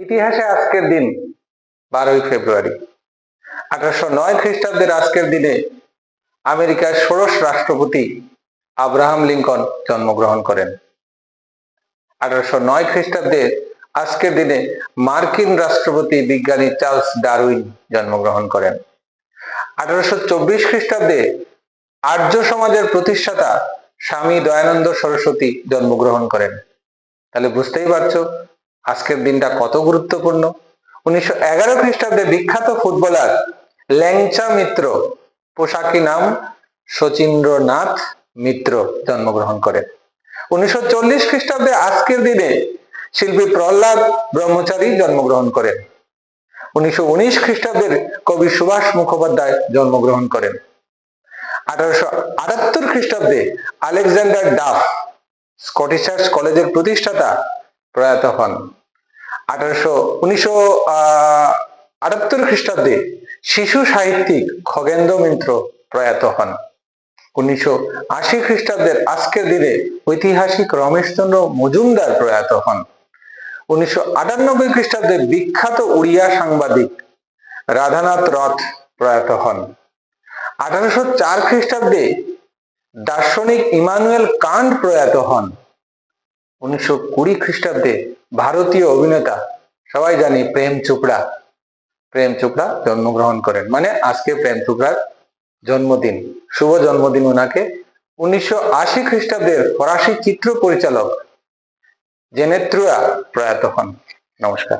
ইতিহাসে আজকের দিন বারোই ফেব্রুয়ারি। আঠারোশো নয় খ্রিস্টাব্দের আজকের দিনে আমেরিকার ষোড়শ রাষ্ট্রপতি আব্রাহাম লিঙ্কন জন্মগ্রহণ করেন। আঠারোশো নয় খ্রিস্টাব্দে আজকের দিনে মার্কিন রাষ্ট্রপতি বিজ্ঞানী চার্লস ডারউইন জন্মগ্রহণ করেন। আঠারোশো চব্বিশ খ্রিস্টাব্দে আর্য সমাজের প্রতিষ্ঠাতা স্বামী দয়ানন্দ সরস্বতী জন্মগ্রহণ করেন। তাহলে বুঝতেই পারছ আজকের দিনটা কত গুরুত্বপূর্ণ? উনিশশো এগারো খ্রিস্টাব্দে বিখ্যাত ফুটবলার ল্যাংচা মিত্র, পোশাকি নাম শচীন্দ্রনাথ মিত্র জন্মগ্রহণ করেন। উনিশশো চল্লিশ খ্রিস্টাব্দে আজকের দিনে শিল্পী প্রহ্লাদ ব্রহ্মচারী জন্মগ্রহণ করেন। উনিশশো উনিশ খ্রিস্টাব্দের কবি সুভাষ মুখোপাধ্যায় জন্মগ্রহণ করেন। আঠারোশো আটাত্তর খ্রিস্টাব্দে আলেকজান্ডার ডাফ, স্কটিশ চার্চ কলেজের প্রতিষ্ঠাতা প্রয়াত হন। আঠারোশো, উনিশশো আহ আটাত্তর খ্রিস্টাব্দে শিশু সাহিত্যিক খগেন্দ্র মিত্র প্রয়াত হন। উনিশশো আশি খ্রিস্টাব্দের আজকের দিনে ঐতিহাসিক রমেশচন্দ্র মজুমদার প্রয়াত হন। উনিশশো আটানব্বই খ্রিস্টাব্দে বিখ্যাত উড়িয়া সাংবাদিক রাধানাথ রথ প্রয়াত হন। আঠারোশো চার খ্রিস্টাব্দে দার্শনিক ইমানুয়েল কান্ট প্রয়াত হন। উনিশশো কুড়ি খ্রিস্টাব্দে ভারতীয় অভিনেতা, সবাই জানি প্রেম চোপড়া। প্রেম চোপড়া জন্মগ্রহণ করেন। মানে আজকে প্রেম চোপড়ার জন্মদিন, শুভ জন্মদিন ওনাকে উনিশশো আশি খ্রিস্টাব্দের ফরাসি চিত্র পরিচালক জেনেত্রুয়া প্রয়াত হন। নমস্কার।